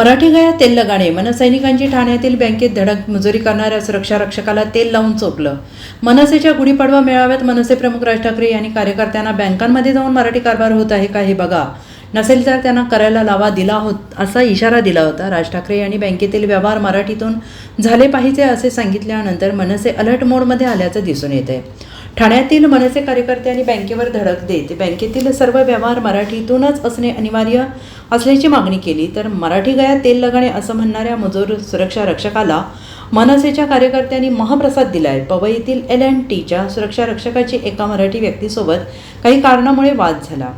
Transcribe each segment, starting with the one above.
मराठी गया तेल लगाणे. मनसैनिकांची ठाण्यातील बँकेत धडक मजुरी करणाऱ्या सुरक्षा रक्षकाला तेल लावून चोपलं. मनसेच्या गुढीपाडवा मेळाव्यात मनसे प्रमुख राज ठाकरे यांनी कार्यकर्त्यांना बँकांमध्ये जाऊन मराठी कारभार होत आहे का हे बघा. नसेल तर त्यांना करायला लावा दिला होत असा इशारा दिला होता. राज ठाकरे यांनी बँकेतील व्यवहार मराठीतून झाले पाहिजे असे सांगितल्यानंतर मनसे अलर्ट मोडमध्ये आल्याचं दिसून येत आहे ठाण्यातील मनसे कार्यकर्त्यांनी बँकेवर धडक देत बँकेतील सर्व व्यवहार मराठीतूनच असणे अनिवार्य असल्याची मागणी केली. तर मराठी गया तेल लगाणे असं म्हणणाऱ्या मजूर सुरक्षा रक्षकाला मनसेच्या कार्यकर्त्यांनी महाप्रसाद दिलाय. पवईतील एल अँड टीच्या सुरक्षा रक्षकाची एका मराठी व्यक्तीसोबत काही कारणामुळे वाद झाला.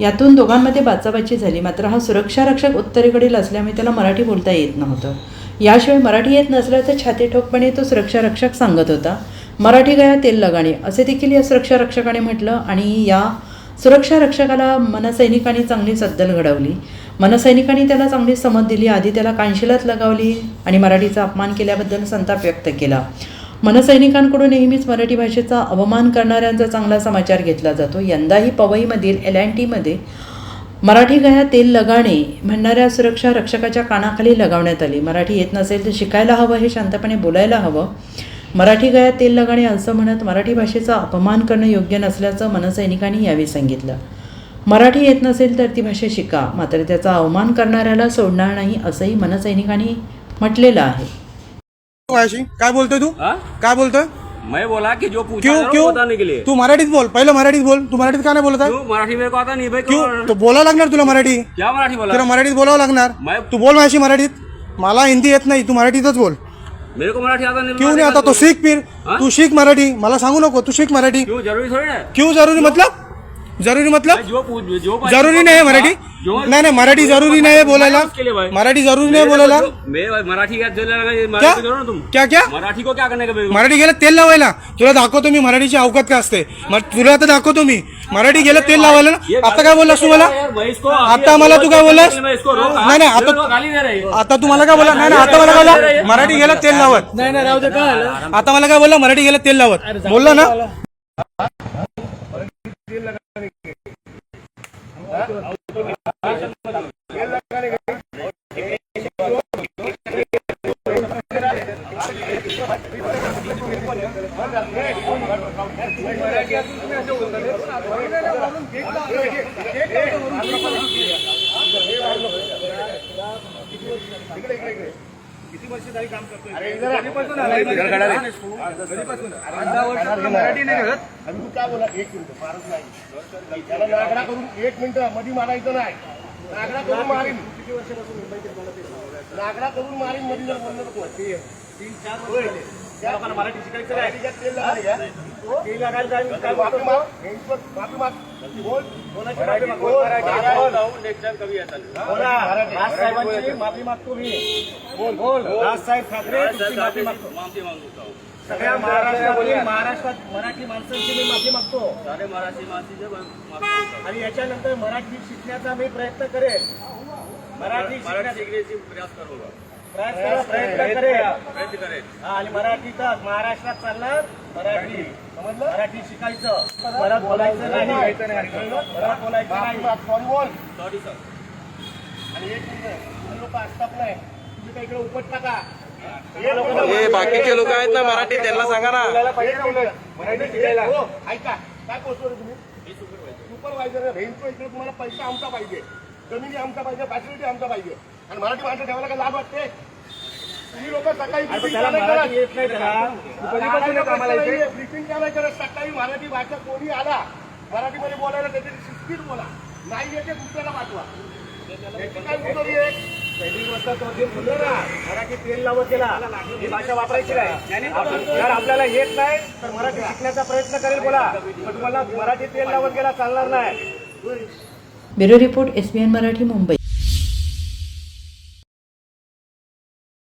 यातून दोघांमध्ये बाचाबाची झाली. मात्र हा सुरक्षा रक्षक उत्तरेकडील असल्यामुळे त्याला मराठी बोलता येत नव्हतं. याशिवाय मराठी येत नसल्याचं छातीठोकपणे तो सुरक्षा रक्षक सांगत होता. मराठी गया तेल लगाणे असे देखील या सुरक्षा रक्षकाने म्हटलं आणि या सुरक्षा रक्षकाला मनसैनिकांनी चांगली सद्दल घडवली. मनसैनिकांनी त्याला चांगली समज दिली आधी त्याला कानशिलात लगावली आणि मराठीचा अपमान केल्याबद्दल संताप व्यक्त केला. मनसैनिकांकडून नेहमीच मराठी भाषेचा अवमान करणाऱ्यांचा चांगला समाचार घेतला जातो. यंदाही पवईमधील एल अँड टीमध्ये मराठी गया तेल लगाणे म्हणणाऱ्या सुरक्षा रक्षकाच्या कानाखाली लगावण्यात आली. मराठी येत नसेल तर शिकायला हवं हे शांतपणे बोलायला हवं. मराठी गया तेल लगाणे असं म्हणत मराठी भाषेचा अपमान करणं योग्य नसल्याचं मनसैनिकांनी यावेळी सांगितलं. मराठी येत नसेल तर ती भाषा शिका मात्र त्याचा अवमान करणाऱ्याला सोडणार नाही असंही मनसैनिकांनी म्हटलेलं आहे. काय बोलतोय तू? हाँ? काय बोलतोय? मैं बोला कि जो पूछा क्यों क्यों? बताने के लिए। तू मराठीत बोल पहिलं मराठीत बोल. तू मराठीत का नाही बोलत आहे? मराठी मेरे को आता नहीं भाई क्यों? तो बोलावं लागणार तुला मराठी? क्या मराठी बोला? तुला मराठीत बोलावं लागणार? तू बोल माझी मराठीत. मला हिंदी येत नाही तू मराठीतच बोल. मेरे को मराठी आता नहीं क्यों नाही आता? तो सीख फिर? तू शिक मराठी। मला सांगू नको तू शिक मराठी। क्यों? जरूरी थोड़ी क्यों जरुरी? मतलब जरुरी मतलब? जरुरी नाही आहे मराठी? नाही नाही मराठी जरुरी नाही आहे बोलायला मराठी जरुरी नाही बोलायला को मराठी क्या क्या? मराठी करो ना तुम। क्या क्या? मराठी को क्या करने का मेरे को? मराठी गेलं तेल लावायला। तुला दाखवतो मी मराठीची अवकात काय असते। तुला आता दाखवतो मी मराठी गेलं तेल लावायला ना? आता काय बोललास तू मला? आता मला तू काय बोललास? नाही नाही आता हैं आता तुम्हाला काय बोला नाही नाही आता मला काय बोला मराठी गेलं तेल लावत। नाही आता मला काय बोलला? मराठी गेलं तेल लावत। बोलला ना? मराठी नाही आणि तू काय बोला एक मिनिट फारच नाही त्याला नागडा करून एक मिनिट. मध्ये मारायचं नाही नागडा करून मारीन किती वर्षापासून मुंबईत नागडा करून मारीन मध्ये जर बोललं नको तीन चार मराठी शिकायचं काय? माफी मागतो? मी. बोल. बोल. राजसाहेब ठाकरे तुमची माफी मागतो. माफी मांगता. सगळ्या महाराष्ट्रात मराठी माणसांची मी माफी मागतो. सारे मराठी आणि याच्यानंतर मराठी शिकण्याचा मी प्रयत्न करेल मराठी शिकण्याचा प्रयास करूंगा प्रयत्न करेल. हा, आणि मराठीतच महाराष्ट्रात चालणार मराठी. समजलं? मराठी शिकायचं. परत बोलायचं नाही. परत बोलायचं नाही. सॉरी सर आणि एक मिनिट. लोक असतात नाही. तुम्ही त्या इकडे उपट टाका. हे बाकीचे लोक आहेत ना मराठी त्यांना सांगा ना. मराठी शिकायला. हो, ऐका. काय पोहोचतो तुम्ही? सुपरवायझर रेंजो इकडे तुम्हाला पैसा आमचा पाहिजे. जमिनी आमचा पाहिजे फॅसिलिटी आमचा पाहिजे. आणि मराठी माणसं ठेवायला काय लाभ वाटते? तुम्ही लोक सकाळी briefing का नाही करत? ब्रिफिंग का नाही करत सकाळी मराठी भाषा कोणी आला मराठीमध्ये बोलायला त्याची शिस्तीत बोला. नाही येते दुसऱ्याला पाठवा. याची काय मुजोरी आहे? पहिली गोष्ट तो जे बोललो ना. मराठी तेल लावत गेला. ही भाषा वापरायची नाही. जर आपल्याला येत नाही तर मराठी शिकण्याचा प्रयत्न करेल बोला. पण तुम्हाला मराठी तेल लावत गेला चालणार नाही. Bureau report S B N Marathi Mumbai.